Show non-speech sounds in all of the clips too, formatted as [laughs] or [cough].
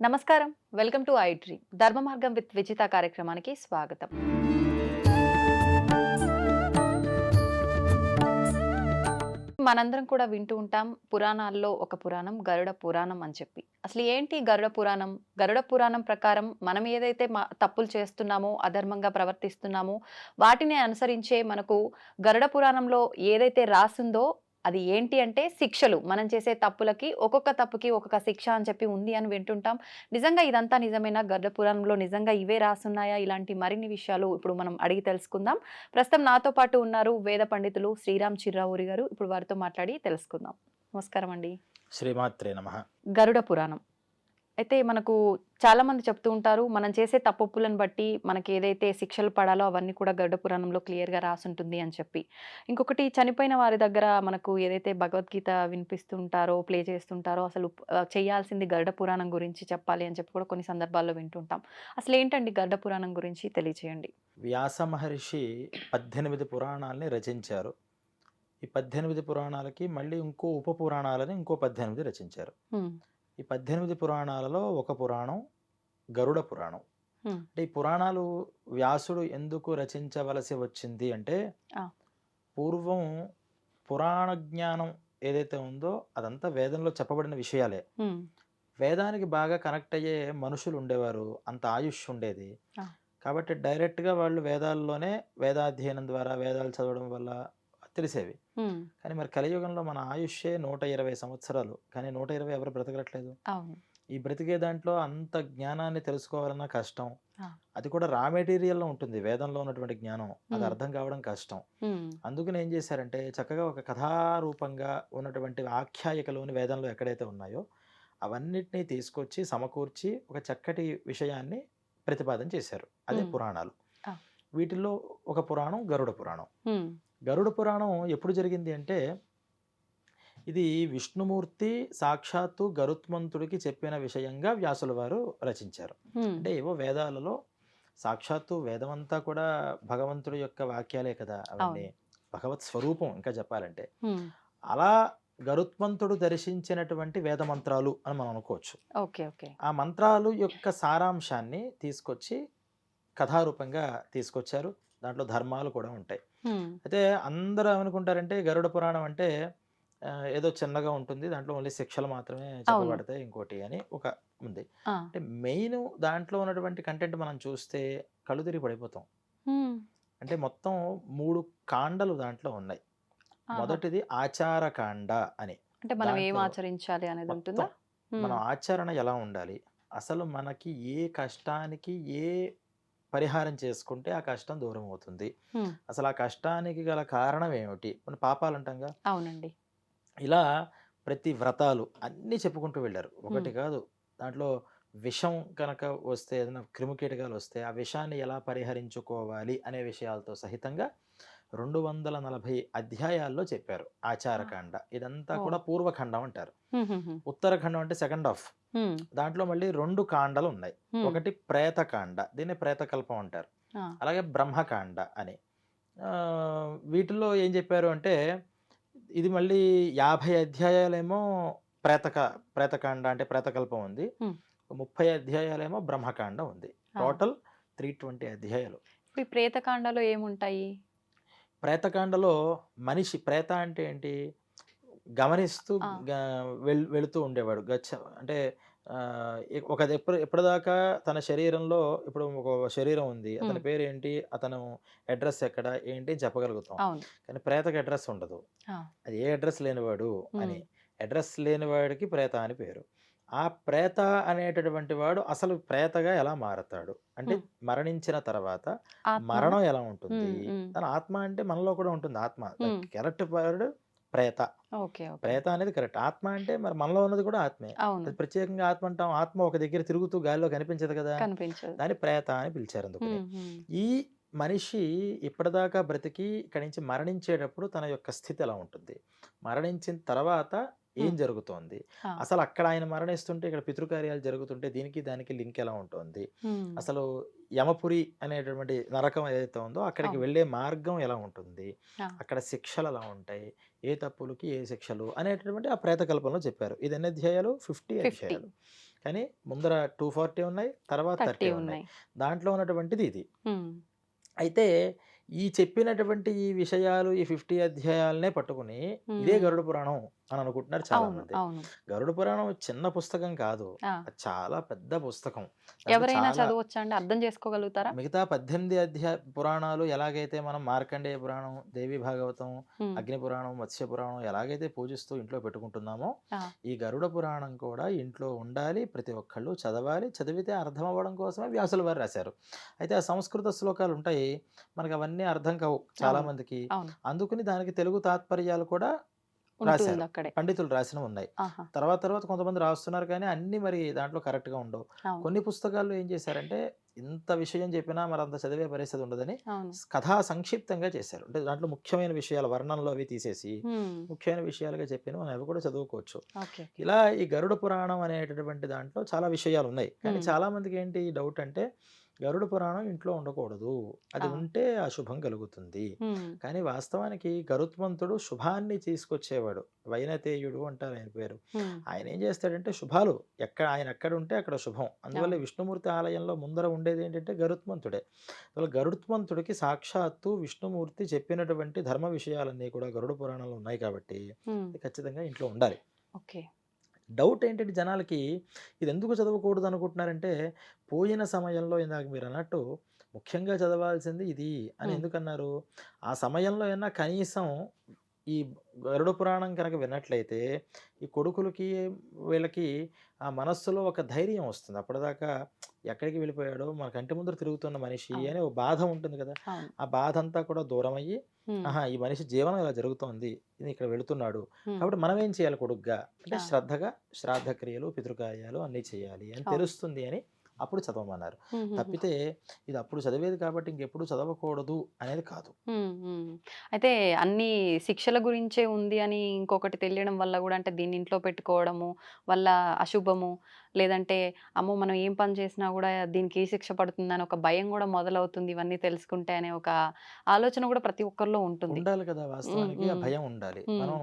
నమస్కారం. Welcome to I dream ధర్మ మార్గం విత్ విజిత కార్యక్రమానికి స్వాగతం. మనందరం కూడా వింటూ ఉంటాం పురాణాల్లో ఒక పురాణం గరుడ పురాణం అని చెప్పి. అసలు ఏంటి గరుడ పురాణం? గరుడ పురాణం ప్రకారం మనం ఏదైతే తప్పులు చేస్తున్నామో అధర్మంగా ప్రవర్తిస్తున్నామో వాటిని అనుసరించే మనకు గరుడ పురాణంలో ఏదైతే రాసిందో అది ఏంటి అంటే శిక్షలు. మనం చేసే తప్పులకి ఒక్కొక్క తప్పుకి ఒక్కొక్క శిక్ష అని చెప్పి ఉంది అని వింటుంటాం. నిజంగా ఇదంతా నిజమేనా? గరుడ పురాణంలో నిజంగా ఇవే రాసున్నాయా? ఇలాంటి మరిన్ని విషయాలు ఇప్పుడు మనం అడిగి తెలుసుకుందాం. ప్రస్తుతం నాతో పాటు ఉన్నారు వేద పండితులు శ్రీరామ్ చిర్రావూరి గారు. ఇప్పుడు వారితో మాట్లాడి తెలుసుకుందాం. నమస్కారం అండి శ్రీమాత్రే నమ. గరుడ పురాణం. అయితే మనకు చాలా మంది చెప్తూ ఉంటారు మనం చేసే తప్పులను బట్టి మనకి ఏదైతే శిక్షలు పడాలో అవన్నీ కూడా గరుడ పురాణంలో క్లియర్గా రాసుంటుంది అని చెప్పి. ఇంకొకటి చనిపోయిన వారి దగ్గర మనకు ఏదైతే భగవద్గీత వినిపిస్తుంటారో ప్లే చేస్తుంటారో అసలు చేయాల్సింది గరుడ పురాణం గురించి చెప్పాలి అని చెప్పి కూడా కొన్ని సందర్భాల్లో వింటుంటాం. అసలు ఏంటండి గరుడ పురాణం గురించి తెలియచేయండి? వ్యాస మహర్షి పద్దెనిమిది పురాణాలని రచించారు. ఈ పద్దెనిమిది పురాణాలకి మళ్ళీ ఇంకో ఉప పురాణాలని ఇంకో పద్దెనిమిది రచించారు. ఈ పద్దెనిమిది పురాణాలలో ఒక పురాణం గరుడ పురాణం. అంటే ఈ పురాణాలు వ్యాసుడు ఎందుకు రచించవలసి వచ్చింది అంటే. పూర్వం పురాణ జ్ఞానం ఏదైతే ఉందో అదంతా వేదంలో చెప్పబడిన విషయాలే వేదానికి బాగా కనెక్ట్ అయ్యే మనుషులు ఉండేవారు అంత ఆయుష్ ఉండేది. కాబట్టి డైరెక్ట్గా వాళ్ళు వేదాల్లోనే వేదాధ్యయనం ద్వారా వేదాలు చదవడం వల్ల తెలిసేవి. కానీ మరి కలియుగంలో మన ఆయుష్యే నూట ఇరవై సంవత్సరాలు. కానీ నూట ఇరవై ఎవరు బ్రతకట్లేదు. ఈ బ్రతికే దాంట్లో అంత జ్ఞానాన్ని తెలుసుకోవాలన్నా కష్టం. అది కూడా రా మెటీరియల్లో ఉంటుంది. వేదంలో ఉన్నటువంటి జ్ఞానం. అది. అర్థం కావడం కష్టం. అందుకని ఏం చేశారంటే చక్కగా ఒక కథారూపంగా ఉన్నటువంటి ఆఖ్యాయికలోని వేదంలో ఎక్కడైతే ఉన్నాయో అవన్నిటినీ తీసుకొచ్చి సమకూర్చి ఒక చక్కటి విషయాన్ని ప్రతిపాదన చేశారు. అదే. పురాణాలు. వీటిల్లో ఒక పురాణం గరుడ పురాణం. గరుడ పురాణం ఎప్పుడు జరిగింది అంటే ఇది విష్ణుమూర్తి సాక్షాత్తు గరుత్మంతుడికి చెప్పిన విషయంగా వ్యాసుల వారు రచించారు. అంటే ఏవో వేదాలలో సాక్షాత్తు వేదమంతా కూడా భగవంతుడి యొక్క వాక్యాలే కదా అవన్నీ. భగవత్ స్వరూపం ఇంకా చెప్పాలంటే. అలా గరుత్మంతుడు దర్శించినటువంటి వేద మంత్రాలు అని మనం అనుకోవచ్చు. Okay okay. ఆ మంత్రాలు యొక్క సారాంశాన్ని తీసుకొచ్చి కథారూపంగా తీసుకొచ్చారు. దాంట్లో ధర్మాలు కూడా ఉంటాయి. అయితే అందరూ ఏమనుకుంటారంటే గరుడ పురాణం అంటే ఏదో చిన్నగా ఉంటుంది. దాంట్లో ఓన్లీ శిక్షలు మాత్రమే చెప్పబడతాయి ఇంకోటి అని ఒక ఉంది. అంటే మెయిన్ దాంట్లో ఉన్నటువంటి కంటెంట్ మనం చూస్తే కళ్ళు తిరిగి పడిపోతాం. అంటే మొత్తం మూడు కాండలు దాంట్లో ఉన్నాయి. మొదటిది ఆచార కాండ అని. అంటే మనం ఏం ఆచరించాలి అనేది ఉంటుందా? మన ఆచరణ ఎలా ఉండాలి? అసలు మనకి ఏ కష్టానికి ఏ పరిహారం చేసుకుంటే ఆ కష్టం దూరం అవుతుంది. అసలు ఆ కష్టానికి గల కారణం ఏమిటి? మన పాపాలు అంటాంగా అవునండి. ఇలా ప్రతి వ్రతాలు అన్నీ చెప్పుకుంటూ వెళ్ళారు. ఒకటి. కాదు దాంట్లో విషం కనుక వస్తే ఏదైనా క్రిమికీటకాలు వస్తే ఆ విషాన్ని ఎలా పరిహరించుకోవాలి అనే విషయాలతో సహితంగా రెండు వందల నలభై అధ్యాయాల్లో చెప్పారు ఆచారకాండ. ఇదంతా. కూడా పూర్వఖండం అంటారు. ఉత్తరఖండం అంటే సెకండ్ హాఫ్. హ్మ్, దాంట్లో మళ్ళీ రెండు కాండలు ఉన్నాయి. ఒకటి ప్రేతకాండ దీన్ని ప్రేతకల్పం అంటారు. అలాగే బ్రహ్మకాండ అని. ఆ, వీటిల్లో ఏం చెప్పారు అంటే ఇది మళ్ళీ యాభై అధ్యాయాలేమో ప్రేతక ప్రేతకాండ అంటే ప్రేతకల్పం ఉంది. ముప్పై అధ్యాయాలేమో బ్రహ్మకాండ ఉంది. టోటల్ త్రీ ట్వంటీ అధ్యాయాలు. ఈ ప్రేతకాండలో ఏముంటాయి? ప్రేతకాండలో మనిషి ప్రేత అంటే ఏంటి? గమనిస్తూ వెళ్ వెళుతూ ఉండేవాడు. గచ్చ అంటే ఒక ఎప్పుడు ఎప్పటిదాకా తన శరీరంలో ఇప్పుడు ఒక శరీరం ఉంది. అతని. పేరు ఏంటి అతను అడ్రస్ ఎక్కడ? ఏంటి? అని చెప్పగలుగుతాం కానీ ప్రేతకి అడ్రస్ ఉండదు. అది ఏ అడ్రస్ లేనివాడు అని. అడ్రస్ లేనివాడికి ప్రేత అని పేరు. ఆ ప్రేత అనేటటువంటి వాడు అసలు ప్రేతగా ఎలా మారతాడు? అంటే. మరణించిన తర్వాత మరణం ఎలా ఉంటుంది. తన ఆత్మ అంటే మనలో కూడా ఉంటుంది ఆత్మ. కరెక్ట్ వర్డ్ ప్రేత. ప్రేత అనేది కరెక్ట్. ఆత్మ అంటే మరి మనలో ఉన్నది కూడా ఆత్మే. ప్రత్యేకంగా ఆత్మ అంటాం. ఆత్మ ఒక దగ్గర తిరుగుతూ గాలిలో కనిపించదు కదా? దాన్ని ప్రేత అని పిలిచారు అందుకని. హ్మ్. ఈ మనిషి ఇప్పటిదాకా బ్రతికి ఇక్కడి నుంచి మరణించేటప్పుడు తన యొక్క స్థితి ఎలా ఉంటుంది? మరణించిన తర్వాత ఏం. జరుగుతోంది? అసలు అక్కడ ఆయన మరణిస్తుంటే ఇక్కడ పితృకార్యాలు జరుగుతుంటే దీనికి దానికి లింక్ ఎలా ఉంటుంది. అసలు యమపురి అనేటటువంటి నరకం ఏదైతే ఉందో అక్కడికి. వెళ్ళే మార్గం ఎలా ఉంటుంది. అక్కడ శిక్షలు ఎలా ఉంటాయి? ఏ తప్పులకి ఏ శిక్షలు? అనేటటువంటి ఆ ప్రేతకల్పంలో చెప్పారు. ఇది ఎన్ని అధ్యాయాలు? ఫిఫ్టీ 50. అధ్యాయాలు. కానీ ముందర టూ ఫార్టీ ఉన్నాయి తర్వాత థర్టీ ఉన్నాయి. దాంట్లో ఉన్నటువంటిది ఇది. అయితే ఈ చెప్పినటువంటి ఈ విషయాలు ఈ ఫిఫ్టీ అధ్యాయాలనే పట్టుకుని ఇదే. గరుడ పురాణం. అని అనుకుంటున్నారు చాలా మంది గరుడ పురాణం చిన్న పుస్తకం కాదు. చాలా పెద్ద పుస్తకం. ఎవరైనా చదవచ్చా అండి? అర్థం చేసుకోగలుగుతారా? మిగతా పద్దెనిమిది అధ్యాయ పురాణాలు ఎలాగైతే మనం మార్కండేయ పురాణం దేవి భాగవతం అగ్ని పురాణం మత్స్య పురాణం ఎలాగైతే పూజిస్తూ ఇంట్లో పెట్టుకుంటున్నామో. ఈ గరుడ పురాణం కూడా ఇంట్లో ఉండాలి ప్రతి ఒక్కళ్ళు చదవాలి చదివితే అర్థం అవ్వడం కోసమే వ్యాసుల వారు రాశారు. అయితే ఆ సంస్కృత శ్లోకాలు ఉంటాయి. మనకు అవన్నీ అర్థం కావు చాలా. మందికి అందుకని దానికి తెలుగు తాత్పర్యాలు కూడా రాశారు. పండితులు రాసినవి ఉన్నాయి. తర్వాత తర్వాత కొంతమంది రాస్తున్నారు కానీ అన్ని మరి దాంట్లో correct గా ఉండవు కొన్ని పుస్తకాల్లో ఏం చేశారంటే ఇంత విషయం చెప్పినా మరి అంత చదివే పరిస్థితి ఉండదని కథా సంక్షిప్తంగా చేశారు. అంటే దాంట్లో ముఖ్యమైన విషయాలు వర్ణనలో అవి తీసేసి ముఖ్యమైన విషయాలుగా చెప్పిన మనం అవి కూడా చదువుకోవచ్చు. ఇలా ఈ గరుడ పురాణం అనేటటువంటి దాంట్లో చాలా విషయాలు ఉన్నాయి. కానీ. చాలా మందికి ఏంటి డౌట్ అంటే గరుడ పురాణం ఇంట్లో ఉండకూడదు. అది ఆ. ఉంటే అశుభం కలుగుతుంది. కానీ వాస్తవానికి గరుత్మంతుడు శుభాన్ని తీసుకొచ్చేవాడు. వైనతేయుడు అంటారు ఆయన పేరు. ఆయన ఏం చేస్తాడంటే శుభాలు ఎక్కడ ఆయన ఎక్కడ ఉంటే అక్కడ శుభం. అందువల్ల. విష్ణుమూర్తి ఆలయంలో ముందర ఉండేది ఏంటంటే గరుత్మంతుడే. అందువల్ల గరుత్మంతుడికి సాక్షాత్తు విష్ణుమూర్తి చెప్పినటువంటి ధర్మ విషయాలన్నీ కూడా గరుడ పురాణంలో ఉన్నాయి కాబట్టి ఖచ్చితంగా ఇంట్లో ఉండాలి. ఓకే. డౌట్ ఏంటంటే జనాలకి? ఇది ఎందుకు చదవకూడదు అనుకుంటున్నారంటే పోయిన సమయంలో ఇందాక మీరు అన్నట్టు ముఖ్యంగా చదవాల్సింది ఇది అని. ఎందుకన్నారు? ఆ సమయంలో అయినా కనీసం ఈ గరుడ పురాణం కనుక విన్నట్లయితే ఈ కొడుకులకి వీళ్ళకి ఆ మనస్సులో ఒక ధైర్యం వస్తుంది. అప్పటిదాకా ఎక్కడికి వెళ్ళిపోయాడో మన కంటి ముందర తిరుగుతున్న మనిషి. అనే ఒక బాధ ఉంటుంది కదా! ఆ బాధ అంతా కూడా దూరం ఆహా! ఈ మనిషి జీవనం ఇలా జరుగుతోంది. ఇది ఇక్కడ వెళుతున్నాడు. కాబట్టి మనం ఏం చేయాలి కొడుగ్గా? అంటే ఆ. శ్రద్ధగా శ్రాద్ధ క్రియలు పితృకార్యాలు అన్నీ చేయాలి అని అవును. తెలుస్తుంది అని అప్పుడు చదవమన్నారు తప్పితే ఇది అప్పుడు చదివేది కాబట్టి ఇంకెప్పుడు చదవకూడదు అనేది కాదు. అయితే అన్ని శిక్షల గురించే ఉంది అని ఇంకొకటి తెలియడం వల్ల కూడా అంటే దీన్ని ఇంట్లో పెట్టుకోవడము వల్ల అశుభము లేదంటే అమ్మో మనం ఏం పని చేసినా కూడా దీనికి ఏ శిక్ష పడుతుందని ఒక భయం కూడా మొదలవుతుంది ఇవన్నీ తెలుసుకుంటే అనే ఒక ఆలోచన కూడా ప్రతి ఒక్కరిలో ఉంటుంది ఉండాలి కదా వాస్తవానికి ఆ. భయం ఉండాలి. మనం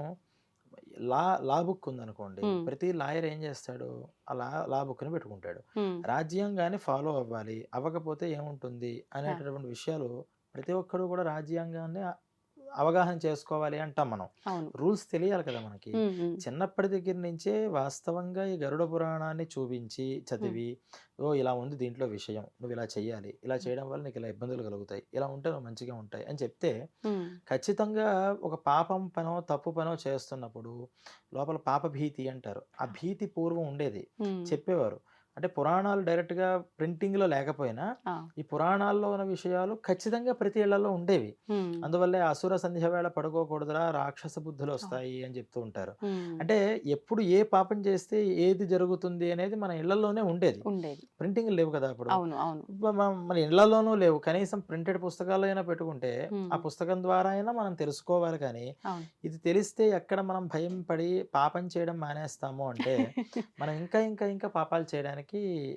లా లా బుక్ ఉందనుకోండి. ప్రతి లాయర్ ఏం చేస్తాడు? ఆ లా లా బుక్ని పెట్టుకుంటాడు. రాజ్యాంగాన్ని ఫాలో అవ్వాలి. అవ్వకపోతే ఏముంటుంది? అనేటటువంటి విషయాలు ప్రతి ఒక్కరు కూడా రాజ్యాంగాన్ని అవగాహన చేసుకోవాలి అంటాం మనం. రూల్స్ తెలియాలి కదా మనకి. చిన్నప్పటి దగ్గర నుంచే వాస్తవంగా ఈ గరుడ పురాణాన్ని చూపించి చదివి ఓ ఇలా ఉంది దీంట్లో విషయం నువ్వు ఇలా చేయాలి ఇలా చేయడం వల్ల నీకు ఇలా ఇబ్బందులు కలుగుతాయి. ఇలా ఉంటే నువ్వు మంచిగా ఉంటాయి అని చెప్తే ఖచ్చితంగా ఒక పాపం పనో తప్పు పనో చేస్తున్నప్పుడు లోపల పాప భీతి అంటారు. ఆ భీతి పూర్వం ఉండేది. చెప్పేవారు. అంటే పురాణాలు డైరెక్ట్గా ప్రింటింగ్లో లేకపోయినా ఈ పురాణాల్లో ఉన్న విషయాలు ఖచ్చితంగా ప్రతి ఇళ్ళలో ఉండేవి. అందువల్లే అసుర సంధ్య వేళ పడుకోకూడదురా రాక్షస బుద్ధులు వస్తాయి అని చెప్తూ ఉంటారు. అంటే ఎప్పుడు ఏ పాపం చేస్తే ఏది జరుగుతుంది అనేది మన ఇళ్ళలోనే ఉండేది. ప్రింటింగ్ లేవు కదా అప్పుడు. మన ఇళ్ళలోనూ లేవు. కనీసం ప్రింటెడ్ పుస్తకాలు అయినా పెట్టుకుంటే ఆ పుస్తకం ద్వారా అయినా మనం తెలుసుకోవాలి కానీ ఇది తెలిస్తే ఎక్కడ మనం భయం పడి పాపం చేయడం మానేస్తాము అంటే [laughs] మనం ఇంకా ఇంకా ఇంకా పాపాలు చేయడానికి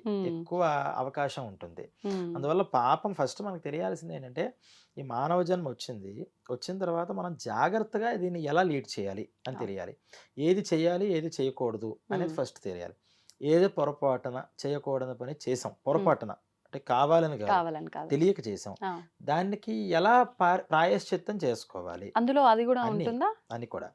ఉమ్. ఎక్కువ అవకాశం ఉంటుంది. అందువల్ల పాపం ఫస్ట్ మనకు తెలియాల్సింది ఏంటంటే ఈ మానవ జన్మ వచ్చింది. వచ్చిన తర్వాత మనం జాగ్రత్తగా దీన్ని ఎలా లీడ్ చేయాలి అని. తెలియాలి. ఏది చేయాలి ఏది చేయకూడదు అనేది. ఫస్ట్ తెలియాలి. ఏది పొరపాటున చేయకూడని పని చేసాం పొరపాటున. అంటే కావాలని కావాలని కాదు. తెలియక చేసాం. దానికి ఎలా ప్రాయశ్చిత్తం చేసుకోవాలి? అందులో అది కూడా. ఉంటుందా? అని కూడా.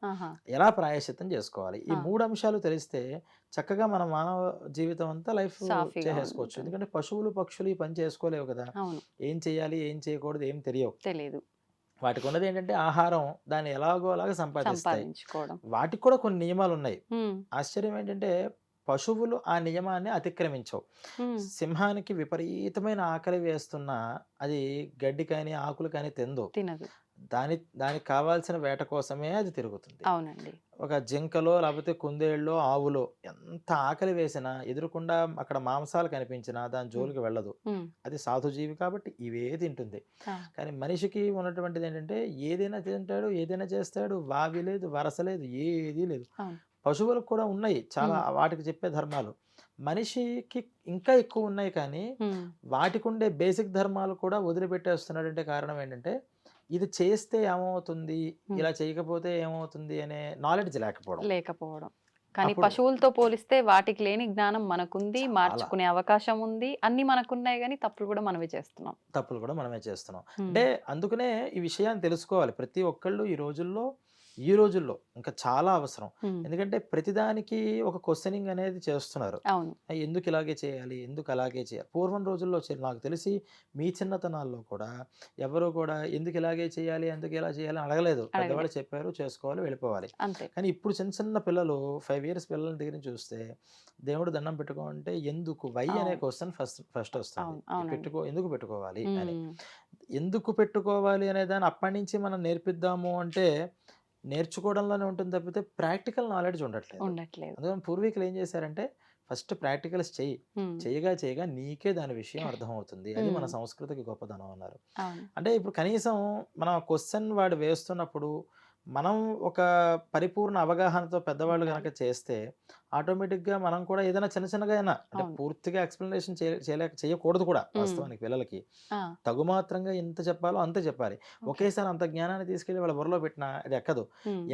ఎలా ప్రాయశ్చిత్తం చేసుకోవాలి? ఈ. మూడు అంశాలు తెలిస్తే చక్కగా మన మానవ జీవితం అంతా లైఫ్ చేసేసుకోవచ్చు. ఉంటుంది. ఎందుకంటే పశువులు పక్షులు ఈ పని చేసుకోలేవు కదా. ఏం చేయాలి ఏం చేయకూడదు ఏం తెలియవు. తెలియదు వాటికి ఉన్నది ఏంటంటే ఆహారం దాన్ని ఎలాగో అలాగా సంపాదిస్తాయి. సంపాదించుకోవడం. వాటికి కూడా కొన్ని నియమాలు ఉన్నాయి. ఆశ్చర్యం ఏంటంటే పశువులు ఆ నియమాన్ని అతిక్రమించవు. సింహానికి విపరీతమైన ఆకలి వేస్తున్నా అది గడ్డి కానీ ఆకులు కానీ తిందు. తినదు. దాని దానికి కావాల్సిన వేట కోసమే అది తిరుగుతుంది. అవునండి. ఒక జింకలో లేకపోతే కుందేళ్ళలో ఆవులో ఎంత ఆకలి వేసినా ఎదురుకుండా అక్కడ మాంసాలు కనిపించినా దాని జోలికి వెళ్ళదు. అది సాధుజీవి కాబట్టి ఇవే తింటుంది. కానీ మనిషికి ఉన్నటువంటిది ఏంటంటే ఏదైనా తింటాడు ఏదైనా చేస్తాడు వావి లేదు వరస లేదు ఏది లేదు. పశువులకు కూడా ఉన్నాయి. చాలా. వాటికి చెప్పే ధర్మాలు. మనిషికి ఇంకా ఎక్కువ ఉన్నాయి కానీ వాటికి ఉండే బేసిక్ ధర్మాలు కూడా వదిలిపెట్టేస్తున్నాడు అంటే కారణం ఏంటంటే ఇది చేస్తే ఏమవుతుంది. ఇలా చేయకపోతే ఏమవుతుంది? అనే నాలెడ్జ్ లేకపోవడం. లేకపోవడం. కానీ పశువులతో పోలిస్తే వాటికి లేని జ్ఞానం మనకుంది. మార్చుకునే అవకాశం ఉంది. అన్ని మనకున్నాయి కానీ తప్పులు కూడా మనమే చేస్తున్నాం. తప్పులు కూడా మనమే చేస్తున్నాం. అంటే అందుకనే ఈ విషయాన్ని తెలుసుకోవాలి. ప్రతి ఒక్కళ్ళు ఈ రోజుల్లో ఈ రోజుల్లో ఇంకా చాలా అవసరం. ఎందుకంటే ప్రతిదానికి ఒక క్వశ్చనింగ్ అనేది చేస్తున్నారు. ఎందుకు ఇలాగే చేయాలి? ఎందుకు అలాగే చేయాలి? పూర్వం రోజుల్లో నాకు తెలిసి మీ చిన్నతనాల్లో కూడా ఎవరు కూడా ఎందుకు ఇలాగే చేయాలి? ఎందుకు ఇలా చేయాలి? అడగలేదు. పెద్దవాళ్ళు చెప్పారు చేసుకోవాలి వెళ్ళిపోవాలి. కానీ ఇప్పుడు చిన్న చిన్న పిల్లలు ఫైవ్ ఇయర్స్ పిల్లల దగ్గర నుంచి చూస్తే దేవుడు దండం పెట్టుకోమంటే ఎందుకు? వై అనే. క్వశ్చన్ ఫస్ట్ ఫస్ట్ వస్తుంది. పెట్టుకో ఎందుకు పెట్టుకోవాలి? అని. ఎందుకు పెట్టుకోవాలి అనే దాన్ని అప్పటి నుంచి మనం నేర్పిద్దాము అంటే నేర్చుకోవడంలోనే ఉంటుంది తప్పితే ప్రాక్టికల్ నాలెడ్జ్ ఉండట్లేదు. ఉండట్లేదు. అందుకని పూర్వీకులు ఏం చేశారంటే ఫస్ట్ ప్రాక్టికల్స్ చెయ్యి. చేయగా చేయగా నీకే దాని విషయం అర్థమవుతుంది. అది మన. సంస్కృతికి గొప్పతనం అన్నారు. అంటే ఇప్పుడు కనీసం మనం క్వశ్చన్ వాడు వేస్తున్నప్పుడు మనం ఒక పరిపూర్ణ అవగాహనతో పెద్దవాళ్ళు. కనుక చేస్తే ఆటోమేటిక్గా మనం కూడా ఏదైనా చిన్న చిన్నగా అయినా అంటే. పూర్తిగా ఎక్స్ప్లెనేషన్ చేయలేక చేయకూడదు కూడా. వాస్తవానికి పిల్లలకి ఆ, తగుమాత్రంగా ఎంత చెప్పాలో అంతే చెప్పాలి. ఒకేసారి అంత జ్ఞానాన్ని తీసుకెళ్ళి వాళ్ళ బుర్రలో పెట్టినా అది ఎక్కదు.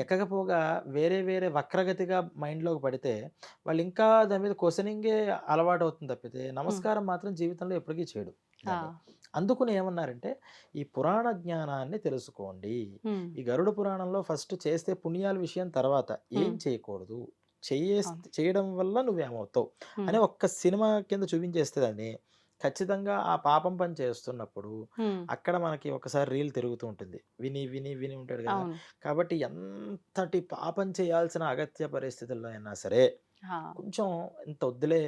ఎక్కకపోగా వేరే వేరే వక్రగతిగా మైండ్లోకి పడితే వాళ్ళు ఇంకా దాని మీద క్వశ్చనింగే అలవాటు అవుతుంది తప్పితే నమస్కారం మాత్రం జీవితంలో ఎప్పటికీ చేయడు. అందుకుని ఏమన్నారంటే ఈ పురాణ జ్ఞానాన్ని తెలుసుకోండి. ఈ గరుడ పురాణంలో ఫస్ట్ చేస్తే పుణ్యాల విషయం తర్వాత ఏం. చేయకూడదు చేయ. చేయడం వల్ల నువ్వేమవుతావు. అని ఒక్క సినిమా కింద చూపించేస్తే దాన్ని ఖచ్చితంగా ఆ పాపం పని చేస్తున్నప్పుడు. అక్కడ మనకి ఒకసారి రీల్ తిరుగుతూ ఉంటుంది విని విని విని ఉంటాడు కదా కాబట్టి ఎంతటి పాపం చేయాల్సిన అగత్య పరిస్థితుల్లో అయినా సరే కొంచెం ఇంత వద్దులే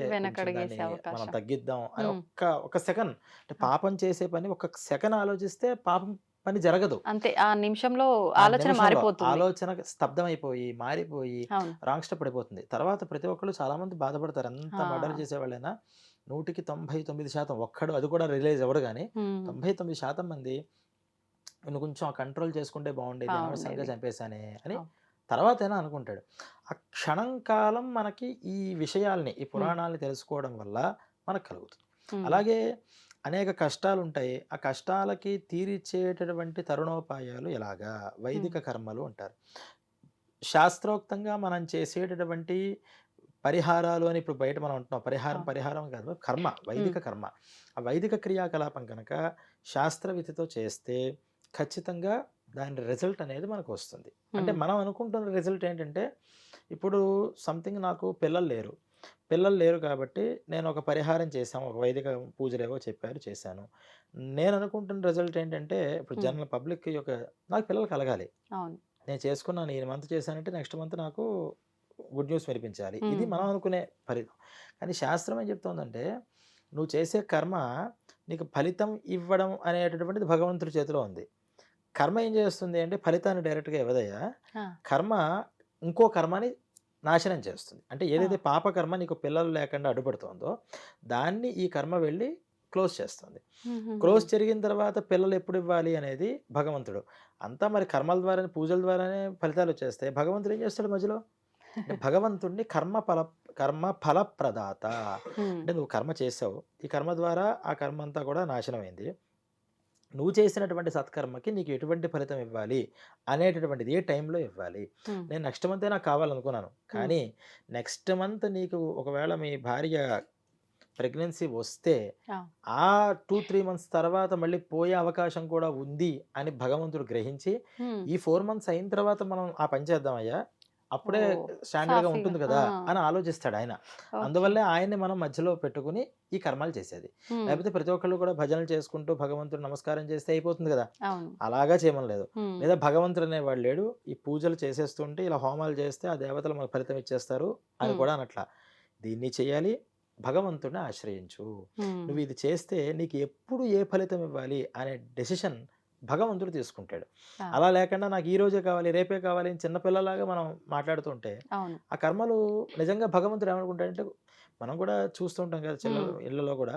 మనం. తగ్గిద్దాం అని. ఒక్క ఒక సెకండ్ అంటే పాపం చేసే పని ఒక సెకండ్ ఆలోచిస్తే పాపం పని జరగదు అంతే ఆ నిమిషంలో ఆలోచన మారిపోతుంది ఆలోచన స్తబ్దమైపోయి మారిపోయి అవును రాంగ్ స్టెప్ పడిపోతుంది తర్వాత ప్రతి ఒక్కళ్ళు చాలా మంది బాధపడతారు ఎంత. మర్డర్ చేసేవాళ్ళైనా నూటికి తొంభై తొమ్మిది శాతం ఒక్కడు అది కూడా రిలీజ్ అవ్వడు కానీ. తొంభై తొమ్మిది శాతం మంది నేను కొంచెం కంట్రోల్ చేసుకుంటే బాగుండేది అనవసరంగా బాగుండేది. చంపేశానే అని అవును. తర్వాత అయినా అనుకుంటాడు. ఆ క్షణం కాలం మనకి ఈ విషయాల్ని ఈ పురాణాలని తెలుసుకోవడం వల్ల మనకు కలుగుతుంది. అలాగే అనేక కష్టాలు ఉంటాయి ఆ కష్టాలకి తీరిచ్చేటటువంటి తరుణోపాయాలు ఎలాగా? వైదిక కర్మలు అంటారు. శాస్త్రోక్తంగా మనం చేసేటటువంటి పరిహారాలు అని ఇప్పుడు బయట మనం అంటున్నాం. పరిహారం. పరిహారం కాదు. కర్మ వైదిక కర్మ. ఆ వైదిక క్రియాకలాపం కనుక శాస్త్రవిధితో చేస్తే ఖచ్చితంగా దాని రిజల్ట్ అనేది మనకు వస్తుంది. అంటే. మనం అనుకుంటున్న రిజల్ట్ ఏంటంటే ఇప్పుడు సంథింగ్ నాకు పిల్లలు లేరు. పిల్లలు లేరు కాబట్టి నేను ఒక పరిహారం చేశాను ఒక వైదిక పూజలు ఏవో చెప్పారు చేశాను. నేను అనుకుంటున్న రిజల్ట్ ఏంటంటే ఇప్పుడు. జనరల్ పబ్లిక్ యొక్క నాకు పిల్లలు కలగాలి. నేను చేసుకున్నాను ఈ మంత్ చేశానంటే నెక్స్ట్ మంత్ నాకు గుడ్ న్యూస్ వినిపించాలి. ఇది. మనం అనుకునే ఫలి కానీ శాస్త్రం ఏం చెప్తోందంటే నువ్వు చేసే కర్మ నీకు ఫలితం ఇవ్వడం అనేటటువంటిది భగవంతుడి చేతిలో ఉంది. కర్మ ఏం చేస్తుంది అంటే ఫలితాన్ని డైరెక్ట్గా ఇవ్వదయ్యా. కర్మ ఇంకో కర్మని నాశనం చేస్తుంది. అంటే ఏదైతే ఆ. పాప కర్మ నీకు పిల్లలు లేకుండా అడ్డుపడుతుందో దాన్ని ఈ కర్మ వెళ్ళి క్లోజ్ చేస్తుంది. క్లోజ్. జరిగిన తర్వాత పిల్లలు ఎప్పుడు ఇవ్వాలి అనేది భగవంతుడు. అంతా మరి కర్మల ద్వారా పూజల ద్వారానే ఫలితాలు వచ్చేస్తాయి. భగవంతుడు ఏం చేస్తాడు మధ్యలో? భగవంతుడిని కర్మ ఫల కర్మ ఫలప్రదాత. అంటే నువ్వు కర్మ చేసావు. ఈ కర్మ ద్వారా ఆ కర్మ అంతా కూడా నాశనమైంది. నువ్వు చేసినటువంటి సత్కర్మకి నీకు ఎటువంటి ఫలితం ఇవ్వాలి అనేటటువంటిది ఏ టైంలో ఇవ్వాలి. నేను నెక్స్ట్ మంతే నాకు కావాలనుకున్నాను కానీ నెక్స్ట్ మంత్ నీకు ఒకవేళ మీ భార్య ప్రెగ్నెన్సీ వస్తే ఆ. టూ త్రీ మంత్స్ తర్వాత మళ్ళీ పోయే అవకాశం కూడా ఉంది అని భగవంతుడు గ్రహించి. ఈ ఫోర్ మంత్స్ అయిన తర్వాత మనం ఆ పని చేద్దామయ్యా అప్పుడే ఓ, స్టాండర్డ్గా సాఫీగా. ఉంటుంది కదా. అని ఆలోచిస్తాడు ఆయన. అందువల్లే ఆయన్ని మనం మధ్యలో పెట్టుకుని ఈ కర్మలు చేసేది. లేకపోతే ప్రతి ఒక్కళ్ళు కూడా భజనలు చేసుకుంటూ భగవంతుడు నమస్కారం చేస్తే అయిపోతుంది కదా అలాగా చేయమని లేదు. లేదా భగవంతుడు అనేవాడు లేడు ఈ పూజలు చేసేస్తుంటే ఇలా హోమాలు చేస్తే ఆ దేవతలు మనకు ఫలితం ఇచ్చేస్తారు అని. కూడా అనట్లా దీన్ని చేయాలి భగవంతుడిని ఆశ్రయించు. నువ్వు ఇది చేస్తే నీకు ఎప్పుడు ఏ ఫలితం ఇవ్వాలి అనే డెసిషన్ భగవంతుడు తీసుకుంటాడు. అలా లేకుండా నాకు ఈ రోజే కావాలి రేపే కావాలి అని చిన్నపిల్లలాగా మనం మాట్లాడుతుంటే ఆ కర్మలు నిజంగా భగవంతుడు ఏమనుకుంటాడంటే మనం కూడా చూస్తుంటాం కదా Hmm. ఇళ్ళలో కూడా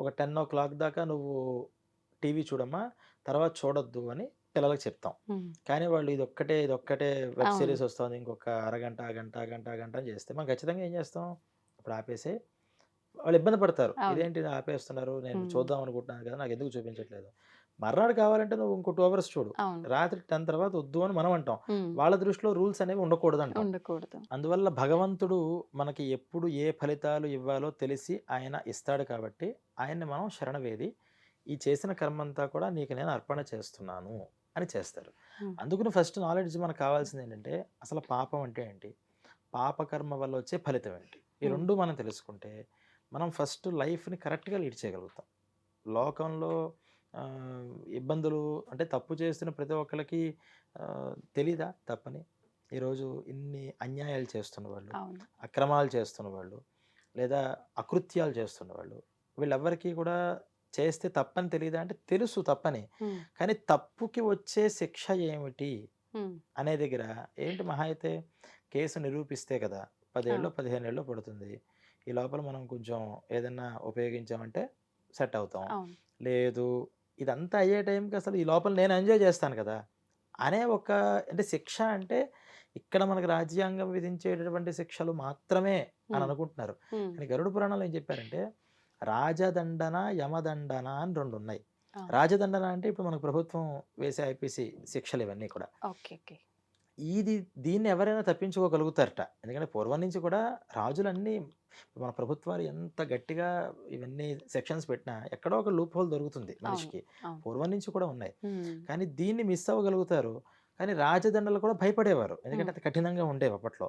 ఒక టెన్ ఓ క్లాక్ దాకా నువ్వు టీవీ చూడమ్మా తర్వాత చూడొద్దు అని పిల్లలకు చెప్తాం. కానీ వాళ్ళు ఇది ఒక్కటే ఇది ఒక్కటే వెబ్. సిరీస్ వస్తుంది ఇంకొక అరగంట గంట గంట గంట అని చేస్తే మనం ఖచ్చితంగా ఏం చేస్తాం ఇప్పుడు ఆపేసి వాళ్ళు ఇబ్బంది పడతారు. ఇదేంటి ఇది ఆపేస్తున్నారు నేను. చూద్దాం అనుకుంటున్నాను కదా నాకు ఎందుకు చూపించట్లేదు మర్నాడు కావాలంటే నువ్వు ఇంకో టూ అవర్స్ చూడు. రాత్రి టెన్ తర్వాత వద్దు అని మనం అంటాం. వాళ్ళ దృష్టిలో రూల్స్ అనేవి ఉండకూడదు అంటాం ఉండకూడదు. అందువల్ల భగవంతుడు మనకి ఎప్పుడు ఏ ఫలితాలు ఇవ్వాలో తెలిసి ఆయన ఇస్తాడు కాబట్టి ఆయన్ని మనం శరణవేది ఈ చేసిన కర్మంతా కూడా నీకు నేను అర్పణ చేస్తున్నాను అని చేస్తారు. అందుకని ఫస్ట్ నాలెడ్జ్ మనకు కావాల్సింది ఏంటంటే అసలు పాపం అంటే ఏంటి? పాపకర్మ వల్ల వచ్చే ఫలితం ఏంటి? ఈ. రెండు మనం తెలుసుకుంటే మనం ఫస్ట్ లైఫ్ని కరెక్ట్గా లీడ్ చేయగలుగుతాం. లోకంలో ఇబ్బందులు అంటే తప్పు చేస్తున్న ప్రతి ఒక్కరికి తెలీదా తప్పని? ఈరోజు ఇన్ని అన్యాయాలు చేస్తున్న వాళ్ళు అక్రమాలు చేస్తున్న వాళ్ళు లేదా అకృత్యాలు చేస్తున్న వాళ్ళు వీళ్ళెవ్వరికీ కూడా చేస్తే తప్పని తెలియదా అంటే తెలుసు తప్పని. కానీ తప్పుకి వచ్చే శిక్ష ఏమిటి? అనే దగ్గర ఏంటి మహా అయితే కేసు నిరూపిస్తే కదా పదేళ్ళు. పదిహేను ఏళ్ళు పడుతుంది. ఈ లోపల మనం కొంచెం ఏదన్నా ఉపయోగించామంటే సెట్ అవుతాం. లేదు ఇదంతా అయ్యే టైంకి అసలు ఈ లోపల నేను ఎంజాయ్ చేస్తాను కదా! అనే ఒక అంటే శిక్ష అంటే ఇక్కడ మనకు రాజ్యాంగం విధించేటటువంటి శిక్షలు మాత్రమే అని అనుకుంటున్నారు. కానీ గరుడ పురాణంలో ఏం చెప్పారంటే రాజదండన యమదండన అని రెండు ఉన్నాయి రాజదండన అంటే ఇప్పుడు మనకు ప్రభుత్వం వేసే ఐపీసీ శిక్షలు ఇవన్నీ కూడా. ఇది దీన్ని ఎవరైనా తప్పించుకోగలుగుతారట. ఎందుకంటే పూర్వం నుంచి కూడా రాజులన్నీ మన ప్రభుత్వాలు ఎంత గట్టిగా ఇవన్నీ సెక్షన్స్ పెట్టినా ఎక్కడో ఒక లూప్ హోల్ దొరుకుతుంది మనిషికి. పూర్వం నుంచి కూడా ఉన్నాయి. కానీ దీన్ని మిస్ అవ్వగలుగుతారు. కానీ రాజదండలు కూడా భయపడేవారు. ఎందుకంటే అది కఠినంగా ఉండేవి అప్పట్లో.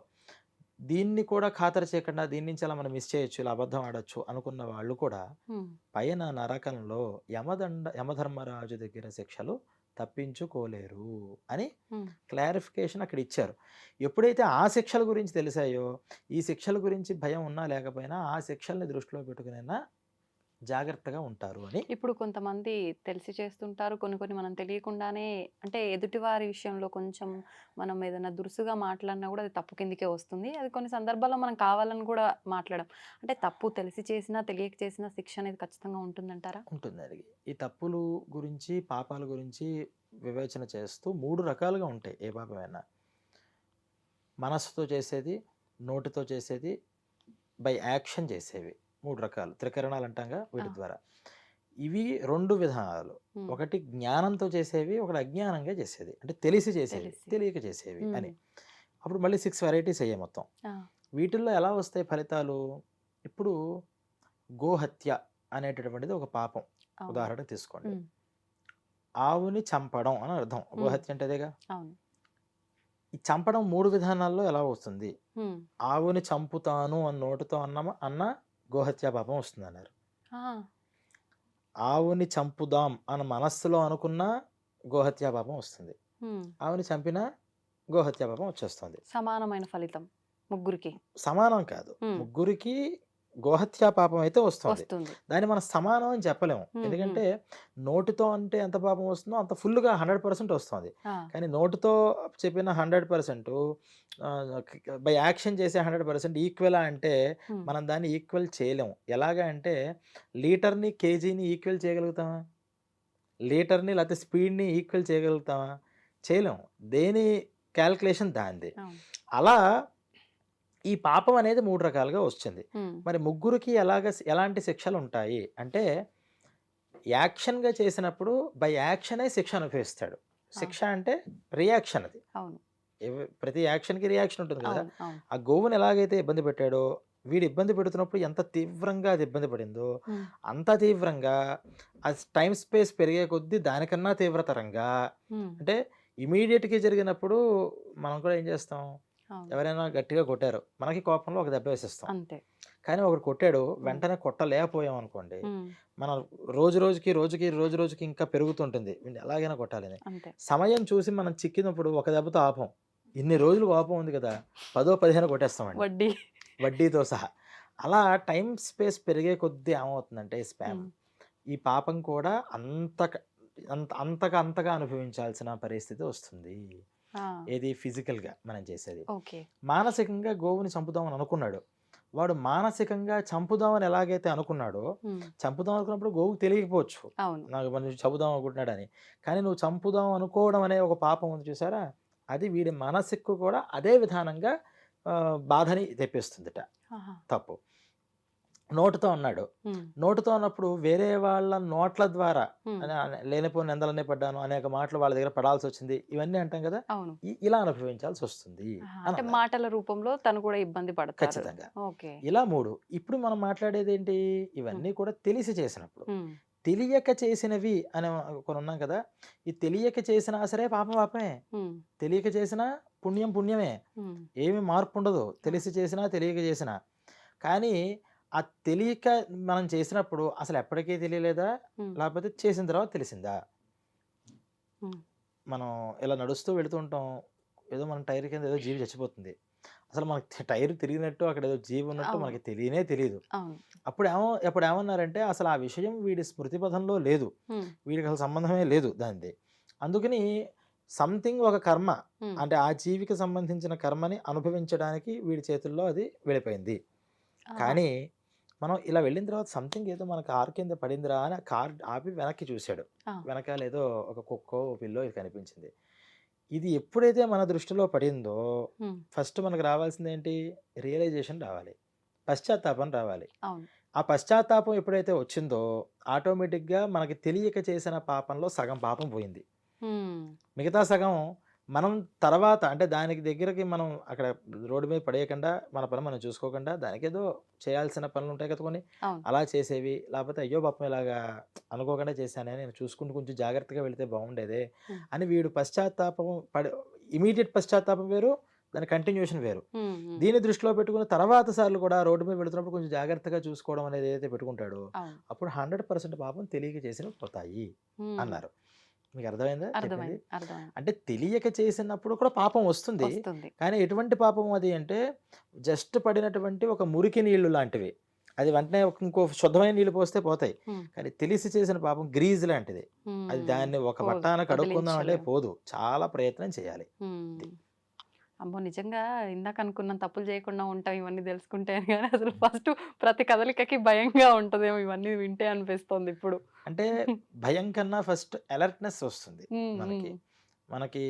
దీన్ని కూడా ఖాతరు చేయకుండా దీని నుంచి అలా మనం మిస్ చేయొచ్చు ఇలా అబద్ధం ఆడొచ్చు అనుకున్న వాళ్ళు కూడా పైన నరకంలో యమదండ యమధర్మరాజు దగ్గర శిక్షలు తప్పించుకోలేరు అని క్లారిఫికేషన్ అక్కడ ఇచ్చారు. ఎప్పుడైతే ఆ శిక్షల గురించి తెలిసాయో ఈ శిక్షల గురించి భయం ఉన్నా లేకపోయినా ఆ శిక్షల్ని దృష్టిలో పెట్టుకునైనా జాగ్రత్తగా ఉంటారు అని. ఇప్పుడు కొంతమంది తెలిసి చేస్తుంటారు. కొన్ని కొన్ని మనం తెలియకుండానే అంటే ఎదుటివారి విషయంలో కొంచెం మనం ఏదైనా దురుసుగా మాట్లాడినా కూడా అది తప్పు కిందికే వస్తుంది. అది కొన్ని సందర్భాల్లో మనం కావాలని కూడా మాట్లాడడం అంటే తప్పు తెలిసి చేసినా తెలియక చేసినా శిక్ష అనేది ఖచ్చితంగా ఉంటుందంటారా? ఉంటుంది అది ఈ తప్పులు గురించి పాపాల గురించి వివేచన చేస్తూ మూడు రకాలుగా ఉంటాయి ఏ పాపమైనా. మనస్సుతో చేసేది నోటితో చేసేది బై యాక్షన్ చేసేవి. మూడు రకాలు. త్రికరణాలు అంటాంగా వీటి. ద్వారా. ఇవి రెండు విధానాలు. ఒకటి జ్ఞానంతో చేసేవి ఒకటి అజ్ఞానంగా చేసేది. అంటే తెలిసి చేసేవి. తెలియక చేసేవి అని. అప్పుడు మళ్ళీ సిక్స్ వెరైటీస్ అయ్యాయి మొత్తం. వీటిల్లో ఎలా వస్తాయి ఫలితాలు? ఇప్పుడు గోహత్య అనేటటువంటిది ఒక పాపం. ఉదాహరణ తీసుకోండి. ఆవుని చంపడం అని అర్థం. గోహత్య అంటే అదేగా? ఈ చంపడం మూడు విధానాల్లో ఎలా వస్తుంది? ఆవుని చంపుతాను అని నోటితో అన్న అన్న గోహత్య పాపం వస్తుంది అన్నారు ఆవుని చంపుదాం అని మనస్సులో అనుకున్న గోహత్య పాపం వస్తుంది. ఆవుని చంపినా గోహత్య పాపం వచ్చేస్తుంది. సమానమైన ఫలితం ముగ్గురికి. సమానం కాదు. ముగ్గురికి గోహత్య పాపం అయితే వస్తుంది. దాన్ని మనం సమానం అని చెప్పలేము. ఎందుకంటే నోటితో అంటే ఎంత పాపం వస్తుందో అంత ఫుల్గా హండ్రెడ్ పర్సెంట్ వస్తుంది. కానీ నోటితో చెప్పిన హండ్రెడ్ పర్సెంట్ బై యాక్షన్ చేసే హండ్రెడ్ పర్సెంట్ ఈక్వల్ అంటే మనం దాన్ని ఈక్వల్ చేయలేము. ఎలాగా అంటే లీటర్ని కేజీని ఈక్వల్ చేయగలుగుతామా? లీటర్ని లేకపోతే స్పీడ్ని ఈక్వల్ చేయగలుగుతామా? చేయలేము. దేని క్యాల్కులేషన్ దాంది. అలా ఈ పాపం అనేది మూడు రకాలుగా వచ్చింది మరి ముగ్గురికి ఎలాగ ఎలాంటి శిక్షలు ఉంటాయి అంటే యాక్షన్గా చేసినప్పుడు బై యాక్షనే శిక్ష అనుభవిస్తాడు. శిక్ష అంటే రియాక్షన్ అది ప్రతి యాక్షన్కి రియాక్షన్ ఉంటుంది కదా. ఆ గోవుని ఎలాగైతే ఇబ్బంది పెట్టాడో వీడు ఇబ్బంది పెడుతున్నప్పుడు ఎంత తీవ్రంగా అది ఇబ్బంది పడిందో అంత తీవ్రంగా ఆ టైం స్పేస్ పెరిగే కొద్దీ దానికన్నా తీవ్రతరంగా అంటే ఇమీడియట్గా జరిగినప్పుడు మనం కూడా ఏం చేస్తాం? ఎవరైనా గట్టిగా కొట్టారు. మనకి కోపంలో ఒక దెబ్బ వేసేస్తాం. అంతే. కానీ ఒకడు కొట్టాడు వెంటనే కొట్టలేకపోయాం అనుకోండి మన రోజు రోజుకి రోజుకి రోజు రోజుకి ఇంకా పెరుగుతుంటుంది. ఎలాగైనా కొట్టాలని. సమయం చూసి మనం చిక్కినప్పుడు ఒక దెబ్బతో ఆపం. ఇన్ని రోజులు కోపం ఉంది కదా పదో పదిహేను కొట్టేస్తామండి. వడ్డీ. వడ్డీతో సహా. అలా టైం స్పేస్ పెరిగే కొద్దీ ఏమవుతుందంటే ఈ స్పామ్. ఈ పాపం కూడా అంతక అంత అంతగా అంతగా అనుభవించాల్సిన పరిస్థితి వస్తుంది. ఏది ఫిజికల్గా మనం చేసేది. మానసికంగా గోవుని చంపుదామని అనుకున్నాడు. వాడు మానసికంగా చంపుదామని ఎలాగైతే అనుకున్నాడో చంపుదాం అనుకున్నప్పుడు గోవుకు తెలియకపోవచ్చు. నాకు మన చంపుదాం అనుకుంటున్నాడని. కానీ నువ్వు చంపుదాం అనుకోవడం అనే ఒక పాపం ఉంది చూసారా? అది వీడి మనసుకు కూడా అదే విధానంగా బాధని తెప్పిస్తుందిట. తప్పు. నోటుతో అన్నాడు ఉమ్, నోటుతో అన్నప్పుడు వేరే వాళ్ళ నోట్ల ద్వారా లేనిపోయిన నిందలనే పడ్డాను అనేక మాటలు వాళ్ళ దగ్గర పడాల్సి వచ్చింది ఇవన్నీ అంటాం కదా ఇలా అనుభవించాల్సి వస్తుంది. మాటల రూపంలో తను కూడా ఇబ్బంది ఖచ్చితంగా. ఇలా మూడు ఇప్పుడు మనం మాట్లాడేది ఏంటి ఇవన్నీ కూడా తెలిసి చేసినప్పుడు. తెలియక చేసినవి అని కొన్ని ఉన్నాం కదా ఈ తెలియక చేసినా సరే పాపం పాపమే. తెలియక చేసినా పుణ్యం పుణ్యమే. ఏమి మార్పు ఉండదు తెలిసి చేసినా తెలియక చేసినా. కానీ ఆ తెలియక మనం చేసినప్పుడు అసలు ఎప్పటికీ తెలియలేదా? లేకపోతే చేసిన తర్వాత తెలిసిందా. మనం ఇలా నడుస్తూ వెళుతుంటాం ఏదో మన టైర్ కింద ఏదో జీవి చచ్చిపోతుంది. అసలు మనకి టైర్ తిరిగినట్టు అక్కడ ఏదో జీవి ఉన్నట్టు. మనకి తెలియనే తెలియదు అప్పుడు ఏమో అప్పుడు ఏమన్నారంటే అసలు ఆ విషయం వీడి స్మృతి పథంలో లేదు. వీడికి అసలు సంబంధమే లేదు దానిది. అందుకని సంథింగ్ ఒక కర్మ అంటే ఆ జీవికి సంబంధించిన కర్మని అనుభవించడానికి వీడి చేతుల్లో అది వెళ్ళిపోయింది. కానీ మనం ఇలా వెళ్ళిన తర్వాత సంథింగ్ ఏదో మన కార్ కింద పడిందిరా అని ఆ కార్ ఆపి వెనక్కి చూశాడు. వెనకాల ఏదో ఒక కుక్కో పిల్లో ఇది కనిపించింది. ఇది ఎప్పుడైతే మన దృష్టిలో పడిందో ఫస్ట్ మనకు రావాల్సింది ఏంటి? రియలైజేషన్ రావాలి. పశ్చాత్తాపం రావాలి. ఆ పశ్చాత్తాపం ఎప్పుడైతే వచ్చిందో ఆటోమేటిక్గా మనకి తెలియక చేసిన పాపంలో సగం పాపం పోయింది. మిగతా సగం మనం తర్వాత అంటే దానికి దగ్గరకి మనం అక్కడ రోడ్డు మీద పడేయకుండా మన పని మనం చూసుకోకుండా దానికి ఏదో చేయాల్సిన పనులు ఉంటాయి కదా కొన్ని. అలా చేసేవి. లేకపోతే అయ్యో పాపం ఇలాగా అనుకోకుండా చేశానే నేను చూసుకుంటూ కొంచెం జాగ్రత్తగా వెళితే బాగుండేదే. అని వీడు పశ్చాత్తాపం పడి ఇమీడియట్ పశ్చాత్తాపం వేరు దాని కంటిన్యూషన్ వేరు. దీన్ని దృష్టిలో పెట్టుకుని తర్వాత సార్లు కూడా రోడ్డు మీద వెళుతున్నప్పుడు కొంచెం జాగ్రత్తగా చూసుకోవడం అనేది ఏదైతే పెట్టుకుంటాడో అప్పుడు హండ్రెడ్ పర్సెంట్ పాపం తెలియక చేసినవి పోతాయి అన్నారు. మీకు అర్థమైందా? అర్థమైంది అర్థమైంది. అంటే తెలియక చేసినప్పుడు కూడా పాపం వస్తుంది. కానీ ఎటువంటి పాపం అది అంటే జస్ట్ పడినటువంటి ఒక మురికి నీళ్ళు లాంటివి. అది వెంటనే ఇంకో శుద్ధమైన నీళ్ళు పోస్తే పోతాయి. కానీ తెలిసి చేసిన పాపం గ్రీజ్ లాంటిది. అది దాన్ని ఒక బట్టాన కడుక్కుందాం అంటే. పోదు. చాలా ప్రయత్నం చేయాలి. అమ్మో! నిజంగా ఇందాక అనుకున్నాం తప్పులు చేయకుండా ఉంటాం ఇవన్నీ తెలుసుకుంటే కానీ అసలు ఫస్ట్ ప్రతి కదలికకి భయంగా ఉంటదేమో ఇవన్నీ వింటే అనిపిస్తుంది ఇప్పుడు. అంటే భయం కన్నా ఫస్ట్ అలర్ట్నెస్ వస్తుంది మనకి. మనకి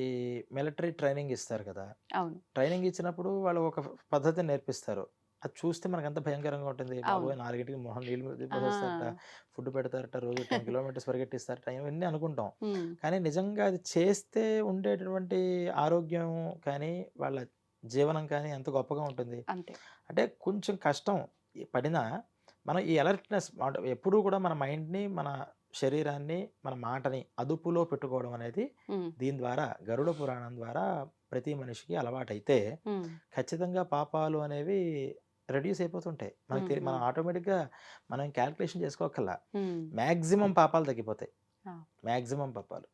మిలిటరీ ట్రైనింగ్ ఇస్తారు కదా. అవును. ట్రైనింగ్ ఇచ్చినప్పుడు వాళ్ళు ఒక పద్ధతి నేర్పిస్తారు. అది చూస్తే మనకు ఎంత భయంకరంగా ఉంటుంది. బాబోయ్ నాలుగింటికి మొహం నీళ్ళు పోస్తారట ఆ, ఫుడ్ పెడతారట రోజు టెన్ కిలోమీటర్స్ పరిగెట్టిస్తారట ఇవన్నీ అనుకుంటాం. కానీ నిజంగా అది చేస్తే ఉండేటటువంటి ఆరోగ్యం కానీ వాళ్ళ జీవనం కానీ ఎంత గొప్పగా ఉంటుంది. అంతే. అంటే కొంచెం కష్టం పడినా మనం ఈ అలర్ట్నెస్ ఎప్పుడూ కూడా మన మైండ్ని మన శరీరాన్ని మన మాటని అదుపులో పెట్టుకోవడం అనేది దీని ద్వారా గరుడ పురాణం ద్వారా ప్రతి మనిషికి అలవాటైతే ఖచ్చితంగా పాపాలు అనేవి రెడ్యూస్ అయిపోతుంటాయి. మనకి మనం. ఆటోమేటిక్గా మనం క్యాల్కులేషన్ చేసుకోకల్లా మ్యాక్సిమం పాపాలు తగ్గిపోతాయి. మ్యాక్సిమం పాపాలు.